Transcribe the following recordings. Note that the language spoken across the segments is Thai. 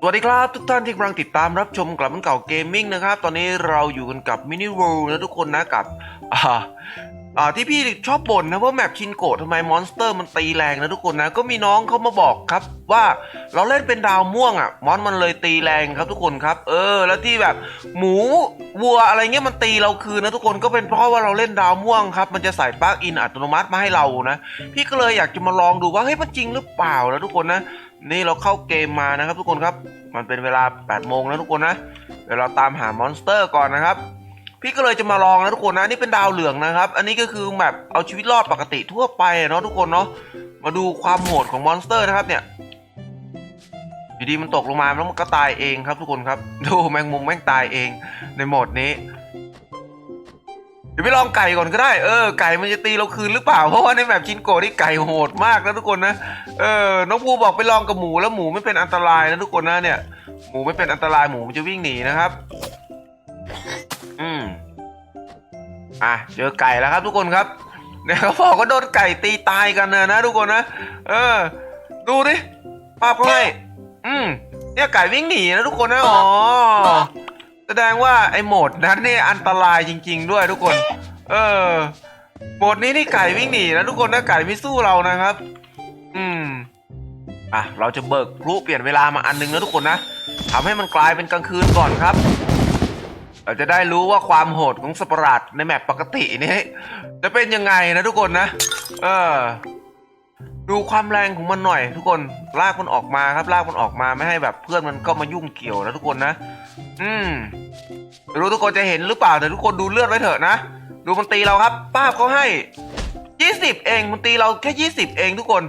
สวัสดีครับทุกท่านที่กำลังติดตามรับชมกลับมันเก่าเกมมิ่งนะครับ ตอนนี้เราอยู่กันกับมินิ w ว r l d นะทุกคนนะกับอ่าอ่าที่พี่ชอบบ่นนะว่าแมปชินโกะทำไมมอนสเตอร์มันตีแรงนะทุกคนนะ ก็มีน้องเขามาบอกครับ ว่าเราเล่นเป็นดาวม่วงอะมอนมันเลยตีแรงครับทุกคนครับ เออ แล้วที่แบบหมูวัวอะไรเงี้ยมันตีเราคืนนะทุกคนก็เป็นเพราะว่าเราเล่นดาวม่วงครับ มันจะใส่ปลั๊กอินอัตโนมัติมาให้เรานะ พี่ก็เลยอยากจะมาลองดูว่าเฮ้ยมันจริงหรือเปล่านะทุกคนนะ นี่เราเข้าเกมมานะครับทุกคนครับ มันเป็นเวลา8โมงแล้วทุกคนนะ เดี๋ยวเราตามหามอนสเตอร์ก่อนนะครับ พี่ก็เลยจะมาลองนะทุกคนนะ นี่เป็นดาวเหลืองนะครับ อันนี้ก็คือแบบเอาชีวิตรอดปกติทั่วไปเนาะทุกคนเนาะ มาดูความโหดของมอนสเตอร์นะครับเนี่ยอยู่ดีมันตกลงมาแล้วมันก็ตายเองครับทุกคนครับ ดูแมงมุมแม่งตายเองในโหมดนี้ ดี๋ยวไปลองไก่ก่อนก็ได้ เออ ไก่มันจะตีเราคืนหรือเปล่า เพราะว่าในแบบชินโกะนี่ไก่โหดมากนะทุกคนนะ เออ น้องภูบอกไปลองกับหมูแล้วหมูไม่เป็นอันตรายนะทุกคนนะเนี่ย หมูไม่เป็นอันตรายหมูมันจะวิ่งหนีนะครับ อืม อะ เจอไก่แล้วครับทุกคนครับ เนี่ยเขาบอกว่าโดนไก่ตีตายกันนะนะทุกคนนะ เออ ดูดิภาพเขาให้อืม เนี่ยไก่วิ่งหนีนะทุกคนนะ อ๋อ แสดงว่าไอ้โหมดนั้นเนี่ยอันตรายจริง ๆ ด้วยทุกคน เออโหมดนี้นี่ไก่วิ่งหนีนะทุกคนนะไก่ไม่สู้เรานะครับ อืมอะเราจะเบิกพลุเปลี่ยนเวลามาอันหนึงนะทุกคนนะทำให้มันกลายเป็นกลางคืนก่อนครับ เราจะได้รู้ว่าความโหดของสปารัดในแมปปกตินี่จะเป็นยังไงนะทุกคนนะ เออ ดูความแรงของมันหน่อย ทุกคนลากมันออกมาครับลากมันออกมาไม่ให้แบบเพื่อนมันก็มายุ่งเกี่ยวนะทุกคนนะ อืมไม่รู้ทุกคนจะเห็นหรือเปล่าแต่ทุกคนดูเลือดไว้เถอะนะดูมันตีเราครับ ป้าบเขาให้ยี่สิบเองมันตีเราแค่ยี่สิบเองทุกคน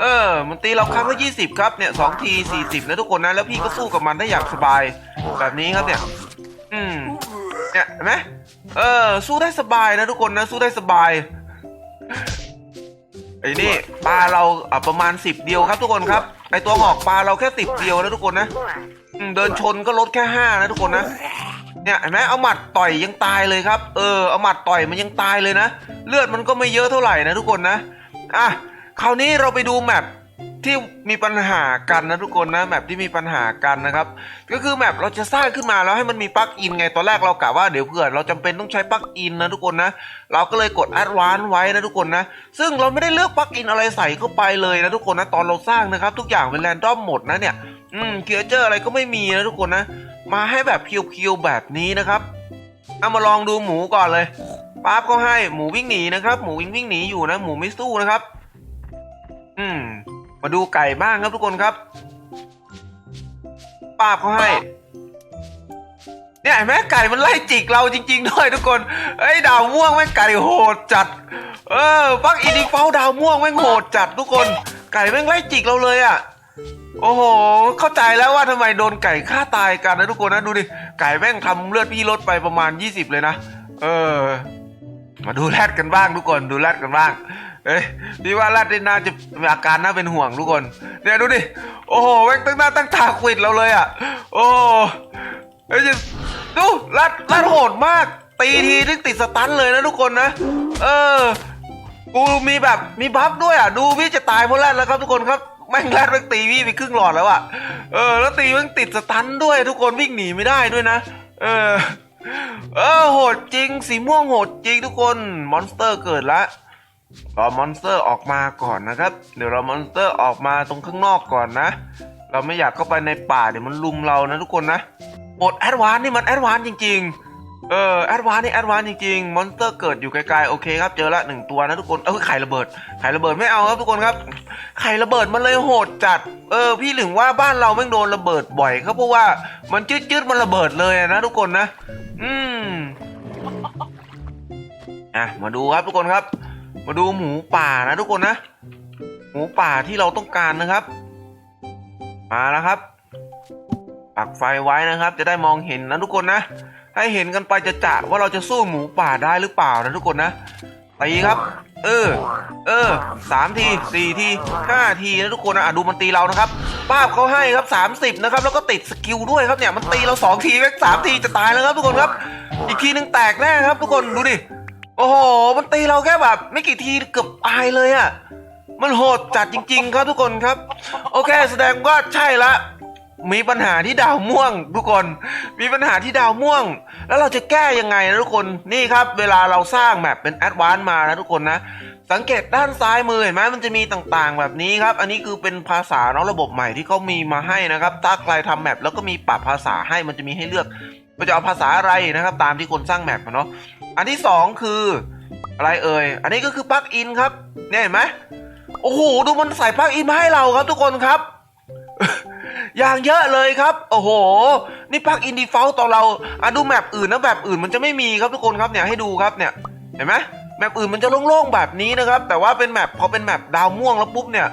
เออ มันตีเราครั้งละยี่สิบครับเนี่ยสองทีสี่สิบนะทุกคนนะแล้วพี่ก็สู้กับมันได้อย่างสบายแบบนี้ครับเนี่ยอืมเนี่ยเห็นไหมเออ สู้ได้สบายนะทุกคนนะสู้ได้สบาย ไอ้นี่ปลาเราอะประมาณสิบเดียวครับทุกคนครับไอตัวหอกปลาเราแค่สิบเดียวนะทุกคนนะอืมเดินชนก็ลดแค่ห้านะทุกคนนะเนี่ยเห็นไหมเอาหมัดต่อยยังตายเลยครับ เออเอาหมัดต่อยมันยังตายเลยนะ เลือดมันก็ไม่เยอะเท่าไหร่นะทุกคนนะอะคราวนี้เราไปดูแมป ที่มีปัญหากันนะทุกคนนะแมปที่มีปัญหากันนะครับ ก็คือแมปเราจะสร้างขึ้นมาแล้วให้มันมีปลั๊กอินไงตอนแรกเรากะว่าเดี๋ยวเผื่อเราจำเป็นต้องใช้ปลั๊กอินนะทุกคนนะเราก็เลยกด a d v a n c e ไว้นะทุกคนนะ ซึ่งเราไม่ได้เลือกปลั๊กอินอะไรใส่เข้าไปเลยนะทุกคนนะตอนเราสร้างนะครับ ทุกอย่างเป็นแรนดอมหมดนะเนี่ยอืมเคียเจอร์อะไรก็ไม่มีนะทุกคนนะ มาให้แบบเพียวๆแบบนี้นะครับเอามาลองดูหมูก่อนเลยปั๊บก็ให้หมูวิ่งหนีนะครับ หมูวิ่งวิ่งหนีอยู่นะ หมูไม่สู้นะครับ อืม มาดูไก่บ้างครับทุกคนครับ ป้าเขาให้ เนี่ยเห็นไก่มันไล่จิกเราจริง ๆ ด้วยทุกคนเอ้ยดาวม่วงแม่ไก่โหดจัด เออปักอีดิเฝ้าดาวม่วงแม่งโหดจัดทุกคน ไก่แม่งไล่จิกเราเลยอะโอ้โห เข้าใจแล้วว่าทำไมโดนไก่ฆ่าตายกันนะทุกคนนะดูดิ ไก่แม่งทำเลือดพี่ลดไปประมาณ 20 เลยนะ เออ มาดูแรดกันบ้างทุกคน ดูแรดกันบ้าง เอ้ยพี่ว่าแรดในน่าจะมีอาการน่าเป็นห่วงทุกคน เนี่ยดูดิ โอ้โหแม่งตั้งหน้าตั้งตาควิดเราเลยอะ โอ้เฮ้ยจะดูแรดแรดโหดมาก ตีทีนึงติดสตันเลยนะทุกคนนะ เออ กูมีแบบมีบัฟด้วยอะ ดูพี่จะตายเพราะแรดแล้วครับทุกคนครับแม่งแรดแม่งตีพี่ไปครึ่งหลอดแล้วอะ เออ แล้วตีแม่งติดสตันด้วยทุกคนวิ่งหนีไม่ได้ด้วยนะ เออ เออโหดจริง สีม่วงโหดจริงทุกคน มอนสเตอร์เกิดแล้ว รอมอนสเตอร์ออกมาก่อนนะครับ เดี๋ยวเรามอนสเตอร์ออกมาตรงข้างนอกก่อนนะ เราไม่อยากเข้าไปในป่าเดี๋ยวมันลุมเรานะทุกคนนะโหดแอดวานนี่มันแอดวานจริง ๆ เออแอดวานนี่แอดวานจริงๆ มอนสเตอร์เกิดอยู่ไกลๆ โอเคครับ เจอละหนึ่งตัวนะทุกคน เออไข่ระเบิด ไข่ระเบิดไม่เอาครับทุกคนครับ ไข่ระเบิดมันเลยโหดจัด เออ พี่ถึงว่าบ้านเราแม่งโดนระเบิดบ่อยครับเพราะว่ามันจืดๆมันระเบิดเลยนะทุกคนนะ อืมอะมาดูครับทุกคนครับ มาดูหมูป่านะทุกคนนะ หมูป่าที่เราต้องการนะครับ มาแล้วครับ ปักไฟไว้นะครับ จะได้มองเห็นนะทุกคนนะ ให้เห็นกันไปจะจะว่าเราจะสู้หมูป่าได้หรือเปล่านะทุกคนนะตีครับ เออ เออสามทีสี่ทีห้าทีนะทุกคนนะอะดูมันตีเรานะครับป้าบเขาให้ครับสามสิบนะครับ แล้วก็ติดสกิลด้วยครับเนี่ยมันตีเราสองทีแม็กสามทีจะตายแล้วครับทุกคนครับ อีกทีนึงแตกแน่ครับทุกคนดูดิ โอ้โห มันตีเราแค่แบบ ไม่กี่ทีเกือบตายเลยอะ่ะ มันโหดจัดจริง ๆ ครับทุกคนครับ โอเค แสดงว่าใช่ละ มีปัญหาที่ดาวม่วง ทุกคน มีปัญหาที่ดาวม่วง แล้วเราจะแก้ยังไงนะทุกคน นี่ครับ เวลาเราสร้างแมปเป็นแอดวานซ์มานะทุกคนนะ สังเกตด้านซ้ายมือเห็นไหมมันจะมีต่างๆ แบบนี้ครับ อันนี้คือเป็นภาษาเนาะระบบใหม่ที่เขามีมาให้นะครับ ถ้าใครทำแมปแล้วก็มีปรับภาษาให้ มันจะมีให้เลือกว่าจะเอาภาษาอะไรนะครับ ตามที่คนสร้างแมปเนาะ อันที่สองคือ อะไรเอ่ย อันนี้ก็คือปลั๊กอินครับ เนี่ยเห็นไหมโอ้โห ดูมันใส่ปลั๊กอินมาให้เราครับทุกคนครับ อย่างเยอะเลยครับ โอ้โห นี่ปลั๊กอินดีฟอลต์ต่อเราอะดูแมปอื่นนะแบบอื่นมันจะไม่มีครับทุกคนครับเนี่ยให้ดูครับเนี่ย เห็นไหมแมปอื่นมันจะโล่งๆแบบนี้นะครับ แต่ว่าเป็นแมปพอเป็นแมปดาวม่วงแล้วปุ๊บเนี่ย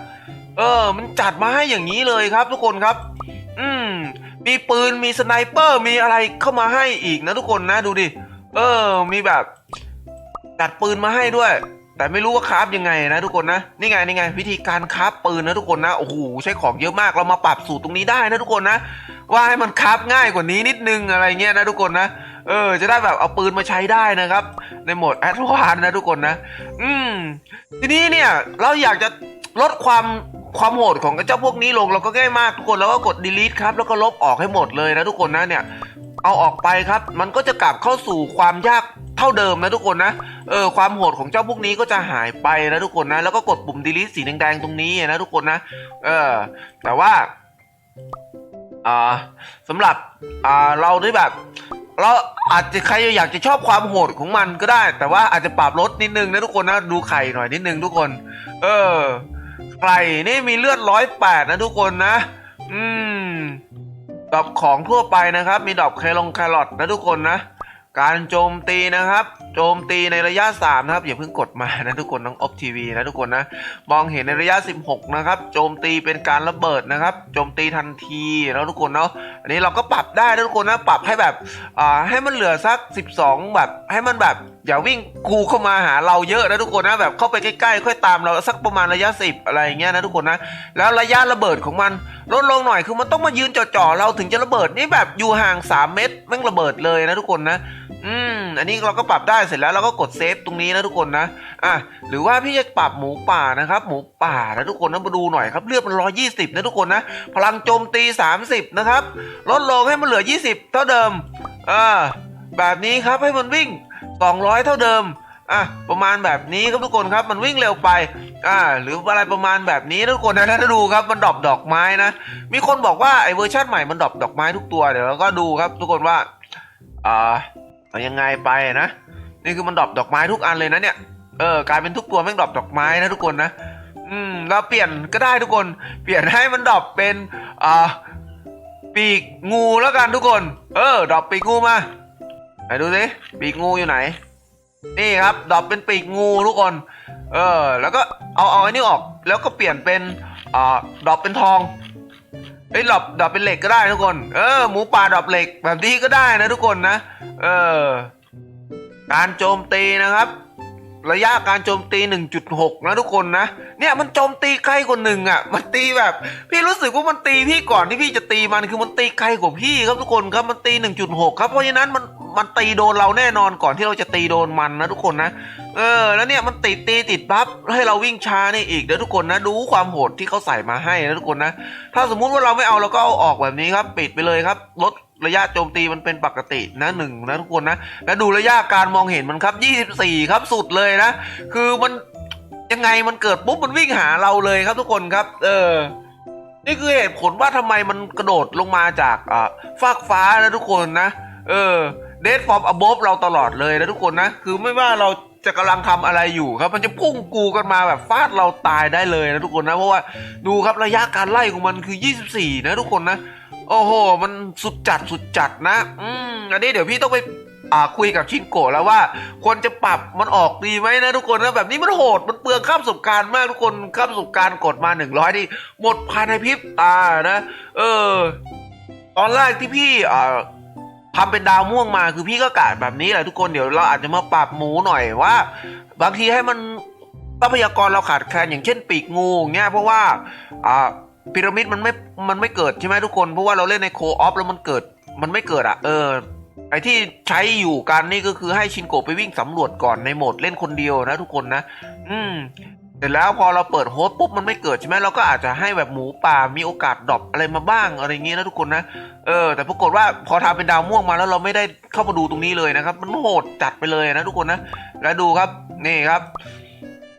เออ มันจัดมาให้อย่างนี้เลยครับ ทุกคนครับ อืม มีปืน มีสไนเปอร์ มีอะไรเข้ามาให้อีกนะทุกคนนะ ดูดิ เออ มีแบบจัดปืนมาให้ด้วย แต่ไม่รู้ว่าคราฟยังไงนะทุกคนนะ นี่ไงนี่ไง วิธีการคราฟปืนนะทุกคนนะ โอ้โหใช้ของเยอะมาก เรามาปรับสูตรตรงนี้ได้นะทุกคนนะ ว่าให้มันคราฟง่ายกว่านี้นิดนึงอะไรเงี้ยนะทุกคนนะ เออ จะได้แบบเอาปืนมาใช้ได้นะครับ ในโหมดแอดวานนะทุกคนนะ อืม ทีนี้เนี่ยเราอยากจะลดความความโหดของเจ้าพวกนี้ลงเราก็ง่ายมากทุกคนแล้วก็กด delete ครับ แล้วก็ลบออกให้หมดเลยนะทุกคนนะเนี่ย เอาออกไปครับ มันก็จะกลับเข้าสู่ความยากเท่าเดิมนะทุกคนนะ เออความโหดของเจ้าพวกนี้ก็จะหายไปนะทุกคนนะ แล้วก็กดปุ่ม delete สีแดงๆตรงนี้นะทุกคนนะ เออ แต่ว่า อ่าสำหรับ อ่า เราได้แบบ เราอาจจะใครอยากจะชอบความโหดของมันก็ได้ แต่ว่าอาจจะปรับลดนิดนึงนะทุกคนนะ ดูไข่หน่อยนิดนึงทุกคน เออ ไข่นี่มีเลือดร้อยแปดนะทุกคนนะ อืม ดอกของทั่วไปนะครับ มีดอกแครงแครอทนะทุกคนนะ การโจมตีนะครับ โจมตีในระยะ 3 นะครับ อย่าเพิ่งกดมานะทุกคนน้องออฟทีวีนะทุกคนนะมองเห็นในระยะ 16 นะครับ โจมตีเป็นการระเบิดนะครับ โจมตีทันทีแล้วทุกคนเนาะอันนี้เราก็ปรับได้นะทุกคนนะปรับให้แบบอ่าให้มันเหลือสัก 12 แบบ ให้มันแบบอย่าวิ่งกูเข้ามาหาเราเยอะนะทุกคนนะแบบเข้าไปใกล้ๆ ค่อยตามเราสักประมาณระยะ 10 อะไรอย่างเงี้ยนะทุกคนนะแล้วระยะระเบิดของมันลดลงหน่อยคือมันต้องมายืนจ่อๆเราถึงจะระเบิดนี่แบบอยู่ห่าง 3 เมตรแม่งระเบิดเลยนะทุกคนนะอืมอันนี้เราก็ปรับได้เสร็จแล้วเราก็กดเซฟตรงนี้นะทุกคนนะอะหรือว่าพี่จะปรับหมูป่านะครับ หมูป่านะทุกคนนะมาดูหน่อยครับเลือดมันร้อยี่สิบนะทุกคนนะ พลังโจมตี 30 นะครับ ลดลงให้มันเหลือ 20 เท่าเดิมอ่าแบบนี้ครับให้มันวิ่ง 200 เท่าเดิมอะประมาณแบบนี้ครับทุกคนครับมันวิ่งเร็วไปอ่าหรืออะไรประมาณแบบนี้ทุกคนนะถ้าดูครับมันดรอปดอกไม้นะมีคนบอกว่าไอ้เวอร์ชันใหม่มันดรอปดอกไม้ทุกตัวเดี๋ยวเราก็ดูครับทุกคนว่าอ่าเอายังไงไปนะ นี่คือมันดรอปดอกไม้ทุกอันเลยนะเนี่ยเออกลายเป็นทุกตัวแม่งดรอปดอกไม้นะทุกคนนะ อืมเราเปลี่ยนก็ได้ทุกคน เปลี่ยนให้มันดรอปเป็นอ่าปีกงูแล้วกันทุกคน เออดรอปปีกงูมาไหนดูสิปีกงูอยู่ไหน นี่ครับดรอปเป็นปีกงูทุกคน เออ แล้วก็เอาเอาไอ้นี่ออก แล้วก็เปลี่ยนเป็นอ่าดรอปเป็นทองเอ้ยดรอปดรอปเป็นเหล็กก็ได้ทุกคน เออหมูป่าดรอปเหล็กแบบนี้ก็ได้นะทุกคนนะ เออ การโจมตีนะครับ ระยะการโจมตี 1.6 นะทุกคนนะ เนี่ยมันโจมตีใกล้กว่าหนึ่งอะ มันตีแบบ พี่รู้สึกว่ามันตีพี่ก่อนที่พี่จะตีมันคือมันตีไกลกว่าพี่ครับทุกคนครับมันตี 1.6 ครับเพราะฉะนั้นมันมันตีโดนเราแน่นอนก่อนที่เราจะตีโดนมันนะทุกคนนะ เออ แล้วเนี่ยมันติดตีติดปั๊บให้เราวิ่งช้านี่อีกเดี๋ยวทุกคนนะ ดูความโหดที่เขาใส่มาให้นะทุกคนนะ ถ้าสมมุติว่าเราไม่เอาเราก็เอาออกแบบนี้ครับ ปิดไปเลยครับ ลด ระยะโจมตีมันเป็นปกตินะหนึ่งนะทุกคนนะ แล้วดูระยะการมองเห็นมันครับ 24 ครับสุดเลยนะ คือมันยังไงมันเกิดปุ๊บมันวิ่งหาเราเลยครับทุกคนครับ เออ นี่คือเหตุผลว่าทำไมมันกระโดดลงมาจากอ่าฟากฟ้านะทุกคนนะ เออเดดฟอร์มอบฟเราตลอดเลยนะทุกคนนะ คือไม่ว่าเราจะกำลังทำอะไรอยู่ครับ มันจะพุ่งกูกันมาแบบฟาดเราตายได้เลยนะทุกคนนะ เพราะว่าดูครับระยะการไล่ของมันคือ 24 นะทุกคนนะ โอ้โห มันสุดจัดสุดจัดนะ อืม อันนี้เดี๋ยวพี่ต้องไปอ่าคุยกับชินโกะแล้วว่าควรจะปรับมันออกดีไหมนะทุกคนนะแบบนี้มันโหดมันเปลืองข้ามประสบการณ์มากทุกคนข้ามประสบการณ์กดมา 100นี่หมดภายในพริบตานะ เออ ตอนแรกที่พี่อ่าทำเป็นดาวม่วงมาคือพี่ก็กะแบบนี้แหละทุกคนเดี๋ยวเราอาจจะมาปรับหมูหน่อยว่า บางทีให้มันทรัพยากรเราขาดแคลนอย่างเช่นปีกงูอย่างเงี้ยเพราะว่าอ่า พีระมิดมันไม่ มันไม่เกิดใช่ไหมทุกคน เพราะว่าเราเล่นในโคออฟแล้วมันเกิด มันไม่เกิดอะเออ ไอที่ใช้อยู่กันนี่ก็คือให้ชินโกไปวิ่งสำรวจก่อนในโหมดเล่นคนเดียวนะทุกคนนะ อืมเสร็จแล้วพอเราเปิดโฮสปุ๊บมันไม่เกิดใช่ไหมเราก็อาจจะให้แบบหมูป่ามีโอกาสดรอปอะไรมาบ้างอะไรอย่างงี้นะทุกคนนะเออแต่ปรากฏว่าพอทำเป็นดาวม่วงมาแล้วเราไม่ได้เข้ามาดูตรงนี้เลยนะครับ มันโหดจัดไปเลยนะทุกคนนะ แล้วดูครับนี่ครับ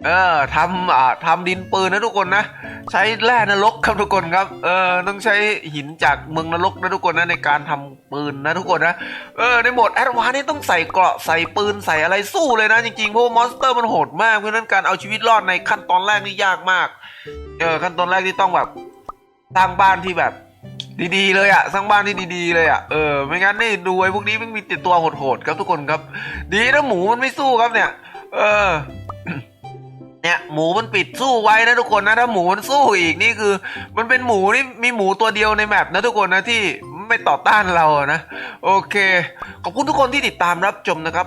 เออทำอ่าทำดินปืนนะทุกคนนะ ใช้แร่นรกครับทุกคนครับ เออต้องใช้หินจากเมืองนรกนะทุกคนนะในการทำปืนนะทุกคนนะ เออในโหมดแอดวานซ์นี่ต้องใส่เกราะใส่ปืนใส่อะไรสู้เลยนะจริงๆเพราะมอนสเตอร์มันโหดมากเพราะฉะนั้นการเอาชีวิตรอดในขั้นตอนแรกนี่ยากมาก เออขั้นตอนแรกที่ต้องแบบสร้างบ้านที่แบบดีๆเลยอะสร้างบ้านที่ดีๆเลยอะเออไม่งั้นนี่ดูไอ้พวกนี้มันมีแต่ตัวโหดๆครับทุกคนครับ ดีนะหมูมันไม่สู้ครับเนี่ย เออ เนี่ยหมูมันปิดสู้ไว้นะทุกคนนะถ้าหมูมันสู้อีกนี่คือ มันเป็นหมูนี่มีหมูตัวเดียวในแมปนะทุกคนนะที่ไม่ต่อต้านเราอะนะโอเคขอบคุณทุกคนที่ติดตามรับชมนะครับ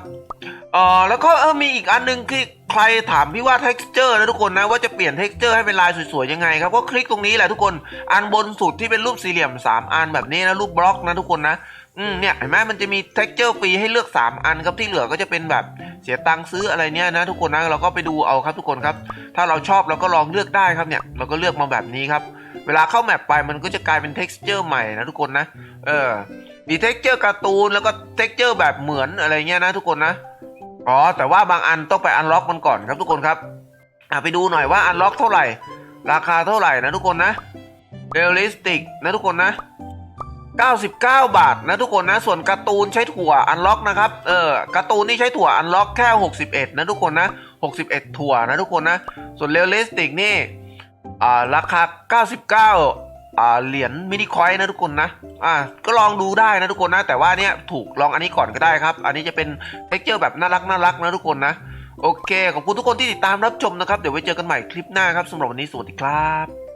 เออแล้วก็เออมีอีกอันหนึงคือใครถามพี่ว่า texture นะทุกคนนะว่าจะเปลี่ยน texture ให้เป็นลายสวยๆยังไงครับก็คลิกตรงนี้แหละทุกคนอันบนสุดที่เป็นรูปสี่เหลี่ยมสามอันแบบนี้นะรูปบล็อกนะทุกคนนะ อืมเนี่ยเห็นไหมมันจะมี texture ฟรีให้เลือก 3 อันครับที่เหลือก็จะเป็นแบบเสียตังค์ซื้ออะไรเนี่ยนะ ทุกคนนะเราก็ไปดูเอาครับทุกคนครับ ถ้าเราชอบเราก็ลองเลือกได้ครับเนี่ย เราก็เลือกมาแบบนี้ครับ เวลาเข้าแมปไปมันก็จะกลายเป็น texture ใหม่นะทุกคนนะ เออมี texture การ์ตูนแล้วก็ texture แบบเหมือนอะไรเงี้ยนะทุกคนนะอ๋อแต่ว่าบางอันต้องไปอันล็อกมันก่อนครับทุกคนครับอะไปดูหน่อยว่าอันล็อกเท่าไหร่ ราคาเท่าไหร่นะทุกคนนะเรียลลิสติกนะทุกคนนะ 99 บาทนะทุกคนนะ ส่วนการ์ตูนใช้ถั่วอันล็อกนะครับ เออการ์ตูนนี่ใช้ถั่วอันล็อกแค่ 61 นะทุกคนนะ 61 ถั่วนะทุกคนนะ ส่วนเรียลลิสติกนี่ อ่า ราคา 99 อ่า เหรียญมินิคอยนะทุกคนนะ อ่า ก็ลองดูได้นะทุกคนนะ แต่ว่าเนี้ยถูกลองอันนี้ก่อนก็ได้ครับ อันนี้จะเป็นเท็กเจอร์แบบน่ารักน่ารักนะทุกคนนะ โอเค ขอบคุณทุกคนที่ติดตามรับชมนะครับ เดี๋ยวไว้เจอกันใหม่คลิปหน้าครับสำหรับวันนี้สวัสดีครับ